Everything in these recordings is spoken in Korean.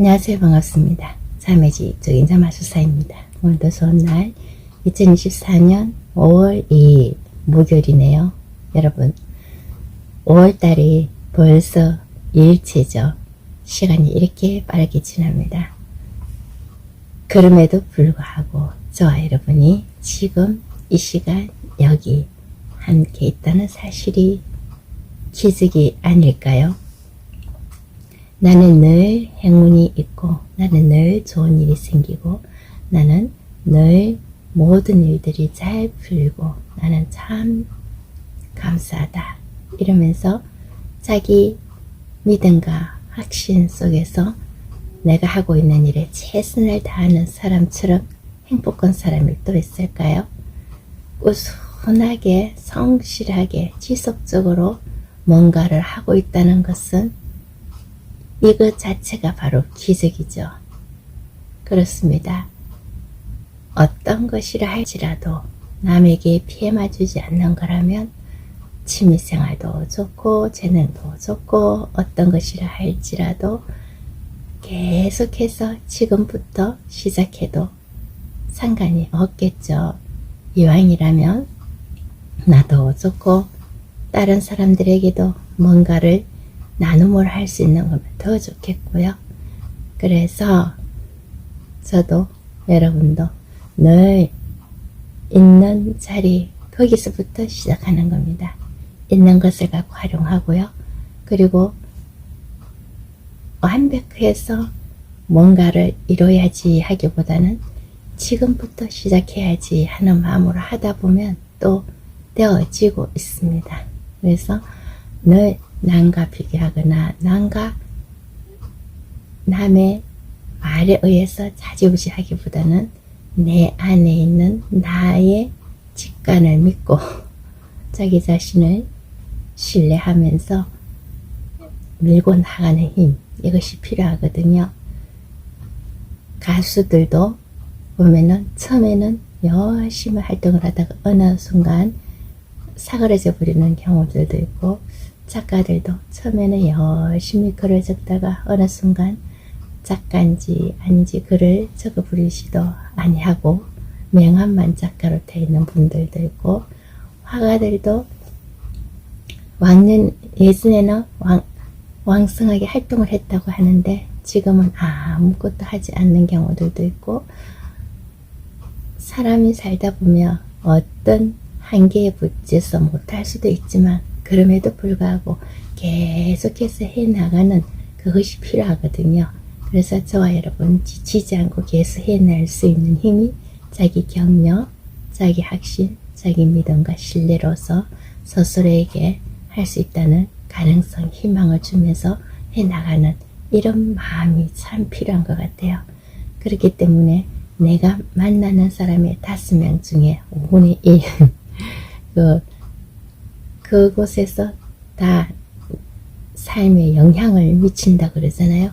안녕하세요. 반갑습니다. 자매지 쪽인자 마수사입니다. 오늘도 좋은 날 2024년 5월 2일 목요일이네요. 여러분 5월달이 벌써 일체죠. 시간이 이렇게 빠르게 지납니다. 그럼에도 불구하고 저와 여러분이 지금 이 시간 여기 함께 있다는 사실이 기적이 아닐까요? 나는 늘 행운이 있고 나는 늘 좋은 일이 생기고 나는 늘 모든 일들이 잘 풀리고 나는 참 감사하다 이러면서 자기 믿음과 확신 속에서 내가 하고 있는 일에 최선을 다하는 사람처럼 행복한 사람이 또 있을까요? 우순하게 성실하게 지속적으로 뭔가를 하고 있다는 것은 이것 자체가 바로 기적이죠. 그렇습니다. 어떤 것이라 할지라도 남에게 피해만 주지 않는 거라면 취미생활도 좋고 재능도 좋고 어떤 것이라 할지라도 계속해서 지금부터 시작해도 상관이 없겠죠. 이왕이라면 나도 좋고 다른 사람들에게도 뭔가를 나눔을 할 수 있는 거면 더 좋겠고요. 그래서 저도 여러분도 늘 있는 자리 거기서부터 시작하는 겁니다. 있는 것을 갖고 활용하고요. 그리고 완벽해서 뭔가를 이뤄야지 하기보다는 지금부터 시작해야지 하는 마음으로 하다 보면 또 되어지고 있습니다. 그래서 늘 남과 비교하거나 남과 남의 말에 의해서 자지우지하기보다는 내 안에 있는 나의 직관을 믿고 자기 자신을 신뢰하면서 밀고 나가는 힘 이것이 필요하거든요. 가수들도 보면은 처음에는 열심히 활동을 하다가 어느 순간 사그러져 버리는 경우들도 있고 작가들도 처음에는 열심히 글을 적다가 어느 순간 작가인지 아닌지 글을 적어 부리시도 아니하고 명함만 작가로 되어 있는 분들도 있고 화가들도 왕년 예전에는 왕, 왕성하게 활동을 했다고 하는데 지금은 아무것도 하지 않는 경우들도 있고 사람이 살다 보면 어떤 한계에 부딪혀서 못할 수도 있지만 그럼에도 불구하고 계속해서 해 나가는 그것이 필요하거든요. 그래서 저와 여러분 지치지 않고 계속 해낼 수 있는 힘이 자기 격려, 자기 확신, 자기 믿음과 신뢰로서 스스로에게 할 수 있다는 가능성, 희망을 주면서 해나가는 이런 마음이 참 필요한 것 같아요. 그렇기 때문에 내가 만나는 사람의 다섯 명 중에 5분의 1, 그, 그곳에서 다 삶에 영향을 미친다 그러잖아요.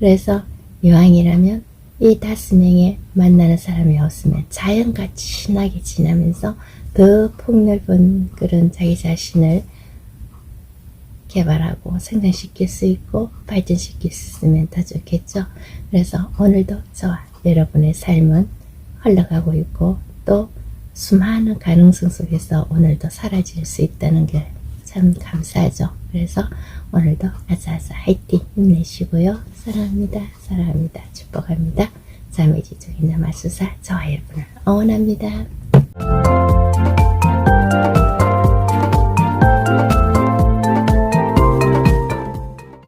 그래서 이왕이라면 이 다섯 명에 만나는 사람이 없으면 자연같이 신나게 지나면서 더 폭넓은 그런 자기 자신을 개발하고 성장시킬 수 있고 발전시킬 수 있으면 더 좋겠죠. 그래서 오늘도 저와 여러분의 삶은 흘러가고 있고 또 수많은 가능성 속에서 오늘도 사라질 수 있다는 게 참 감사하죠. 그래서 오늘도 아자아자 화이팅 힘내시고요. 사랑합니다. 사랑합니다. 축복합니다. 자매지 쪽인 남아수사 저와 여러분을 응원합니다.